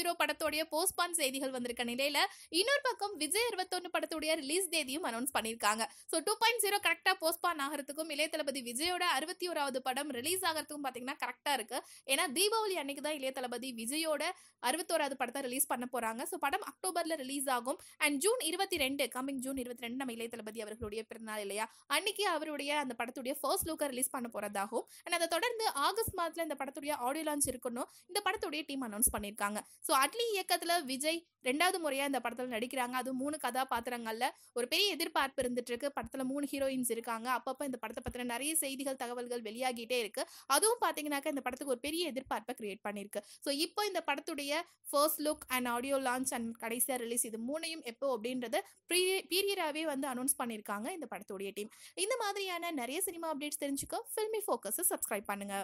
Zero படத்தோடைய postpone செய்திகள் வந்திருக்க நிலையில இன்னொரு பக்கம் விஜய் இருபத்தொன்னு படத்துடைய ரிலீஸ் தேதியும் அனௌன்ஸ் பண்ணிருக்காங்க ஸோ டூ பாயிண்ட் ஜீரோ கரெக்டா போஸ்ட்பான் ஆகிறதுக்கும் இளைய தளபதி விஜயோட அறுபத்தி ஓராவது படம் ரிலீஸ் ஆகிறதுக்கும் பாத்தீங்கன்னா கரெக்டா இருக்கு. ஏன்னா தீபாவளி அன்னைக்கு தான் இளைய தளபதி விஜயோட அறுபத்தோராவது படத்தை ரிலீஸ் பண்ண போறாங்க. ஸோ படம் அக்டோபர்ல ரிலீஸ் ஆகும். அண்ட் ஜூன் இருபத்தி ரெண்டு கமிங் ஜூன் இருபத்தி ரெண்டு நம்ம இளைய தளபதி அவர்களுடைய பிறந்தநாள் இல்லையா? அன்னைக்கு அவருடைய அந்த படத்துடைய ஃபர்ஸ்ட் லுக்கை ரிலீஸ் பண்ண போறதாகும் அண்ட் அதை தொடர்ந்து ஆகஸ்ட் மாதத்துல இந்த படத்துடைய ஆடியோ லான்ச் இருக்கணும். இந்த படத்துடைய டீம் அனௌன்ஸ் பண்ணியிருக்காங்க. ஸோ ஸோ அட்லி இயக்கத்துல விஜய் ரெண்டாவது முறையா இந்த படத்துல நடிக்கிறாங்க. அது மூணு கதாபாத்திரங்கள்ல ஒரு பெரிய எதிர்பார்ப்பு இருந்துட்டு இருக்கு படத்துல மூணு ஹீரோயின்ஸ் இருக்காங்க. அப்பப்போ இந்த படத்தை பத்தின நிறைய செய்திகள் தகவல்கள் வெளியாகிட்டே இருக்கு. அதுவும் பாத்தீங்கன்னாக்கா இந்த படத்துக்கு ஒரு பெரிய எதிர்பார்ப்பை கிரியேட் பண்ணியிருக்கு. ஸோ இப்போ இந்த படத்துடைய first look and audio launch and கடைசியா ரிலீஸ் இது மூணையும் எப்போ அப்படின்றத பீரியடாகவே வந்து அனௌன்ஸ் பண்ணியிருக்காங்க இந்த படத்துடைய டீம் இந்த மாதிரியான நிறைய சினிமா அப்டேட்ஸ் தெரிஞ்சுக்க. ஃபில்மி ஃபோக்கஸை சப்ஸ்கிரைப் பண்ணுங்க.